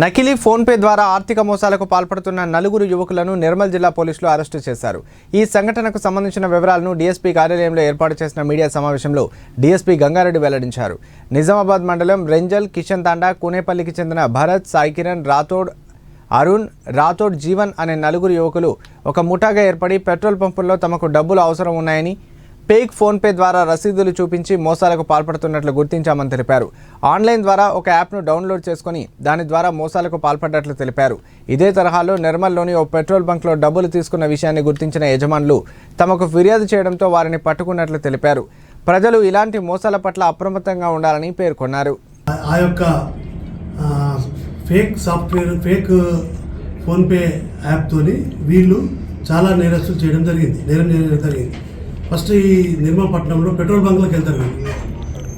నకిలీ ఫోన్పే ద్వారా ఆర్థిక మోసాలకు పాల్పడుతున్న నలుగురు యువకులను నిర్మల్ జిల్లా పోలీసులు అరెస్టు చేశారు. ఈ సంఘటనకు సంబంధించిన వివరాలను డీఎస్పీ కార్యాలయంలో ఏర్పాటు చేసిన మీడియా సమావేశంలో డీఎస్పీ గంగారెడ్డి వెల్లడించారు. నిజామాబాద్ మండలం రెంజల్ కిషన్ తాండా కూనేపల్లికి చెందిన భరత్ సాయి కిరణ్ రాథోడ్ అరుణ్ రాథోడ్ జీవన్ అనే నలుగురు యువకులు ఒక ముఠాగా ఏర్పడి పెట్రోల్ పంపుల్లో తమకు డబ్బులు అవసరం ఉన్నాయని పేక్ ఫోన్పే ద్వారా రసీదులు చూపించి మోసాలకు పాల్పడుతున్నట్లు గుర్తించామని తెలిపారు. ఆన్లైన్ ద్వారా ఒక యాప్ను డౌన్లోడ్ చేసుకుని దాని ద్వారా మోసాలకు పాల్పడ్డట్లు తెలిపారు. ఇదే తరహాలో నిర్మల్లోని ఓ పెట్రోల్ బంక్లో డబ్బులు తీసుకున్న విషయాన్ని గుర్తించిన యజమానులు తమకు ఫిర్యాదు చేయడంతో వారిని పట్టుకున్నట్లు తెలిపారు. ప్రజలు ఇలాంటి మోసాల పట్ల అప్రమత్తంగా ఉండాలని పేర్కొన్నారు. ఆ యొక్క ఫేక్ సాఫ్ట్వేర్ ఫేక్ ఫోన్పే యాప్తోని వీళ్ళు చాలా నేరస్తులు చేయడం జరిగింది. నేరం చేయడం జరిగింది. ఫస్ట్ ఈ నిర్మల్ పట్టణంలో పెట్రోల్ బంక్లకు వెళ్తారు వీళ్ళు.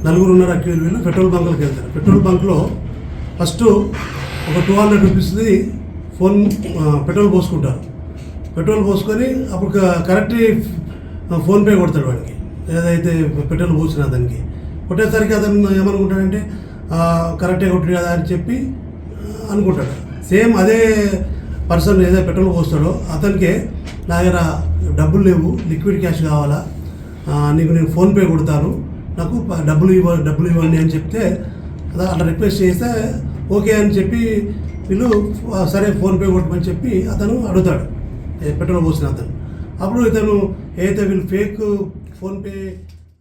నలుగురు ఉన్నారు అక్యూలు వీళ్ళు పెట్రోల్ బంక్లకు వెళ్తారు. పెట్రోల్ బంక్లో ఫస్ట్ ఒక టూ హండ్రెడ్ రూపీస్ది ఫోన్ పెట్రోల్ పోసుకుంటారు. పెట్రోల్ పోసుకొని అప్పుడు కరెక్ట్ ఫోన్పే కొడతాడు వాడికి. ఏదైతే పెట్రోల్ పోసిన దానికి. కొట్టేసరికి అతను ఏమనుకుంటాడంటే కరెక్టే కొట్టి కదా అని చెప్పి అనుకుంటాడు. సేమ్ అదే పర్సన్ ఏదైతే పెట్రోల్ పోస్తాడో అతనికే నా దగ్గర డబ్బులు లేవు లిక్విడ్ క్యాష్ కావాలా? నీకు నేను ఫోన్పే కొడతాను. నాకు డబ్బులు ఇవ్వ డబ్బులు ఇవ్వండి అని చెప్తే అలా అట్లా రిక్వెస్ట్ చేస్తే ఓకే అని చెప్పి వీళ్ళు సరే ఫోన్పే కొట్టమని చెప్పి అతను అడుగుతాడు. పెట్రోల్ పోసిన అతను. అప్పుడు ఇతను ఏదైతే వీళ్ళు ఫేక్ ఫోన్పే